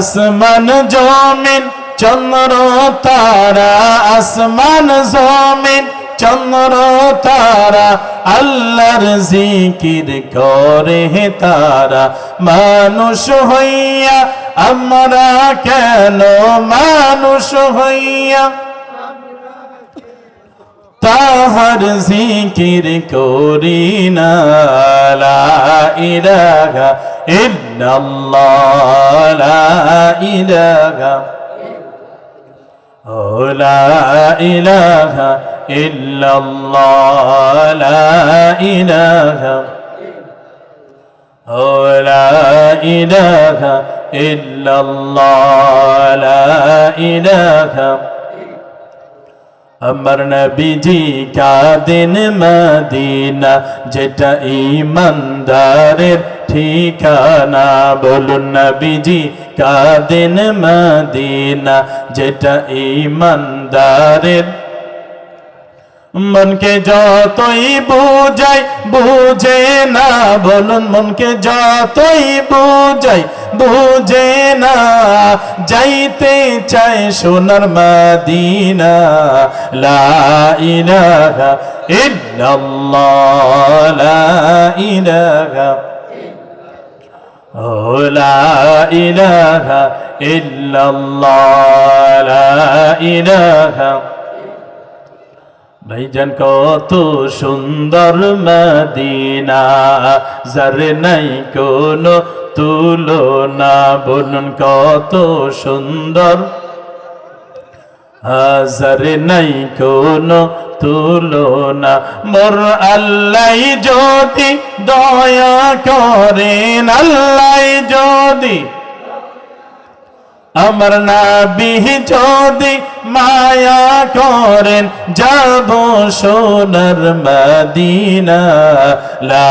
আসমান জমিন, চন্দ্র, তারা। আসমান জমিন, চন্দ্র, তারা। আল্লাহর জিকির করে তারা। মানুষ হইয়া আমরা কেন মানুষ হইয়া? তাহার জিকির করি না। লা ইলাহা ইল্লাল্লাহ লা ইলাহা ও লা ইলাহা ইল্লাল্লাহ লা ইলাহা ও লা ইলাহা ইল্লাল্লাহ লা ইলাহা আমার নবীজি কাদিন মদিনা যেটা ইমানদারের ঠিকানা বলুন নবীজি, কাদিন মদিনা, যেটা ইমানদারের মনকে যতই বুঝাই, বুঝে না বলুন, মনকে যতই বুঝাই, বুঝে না যাইতে চায় সোনার মদিনা। লা ইলাহা ইল্লাল্লাহ, লা ইলাহা লা ইলাহা ইল্লাল্লাহ, লা ইলাহা। ভাইজান, কত সুন্দর মদিনা, যার নাই কোনো তুলনা। বলুন, কত সুন্দর। হাজার নাই কোনো তুলনা। মোর আল্লাহ যদি দয়া করেন, আল্লাহ যদি। আমার নাবি যদি মায়া করেন, যাব সোনার মদিনা। লা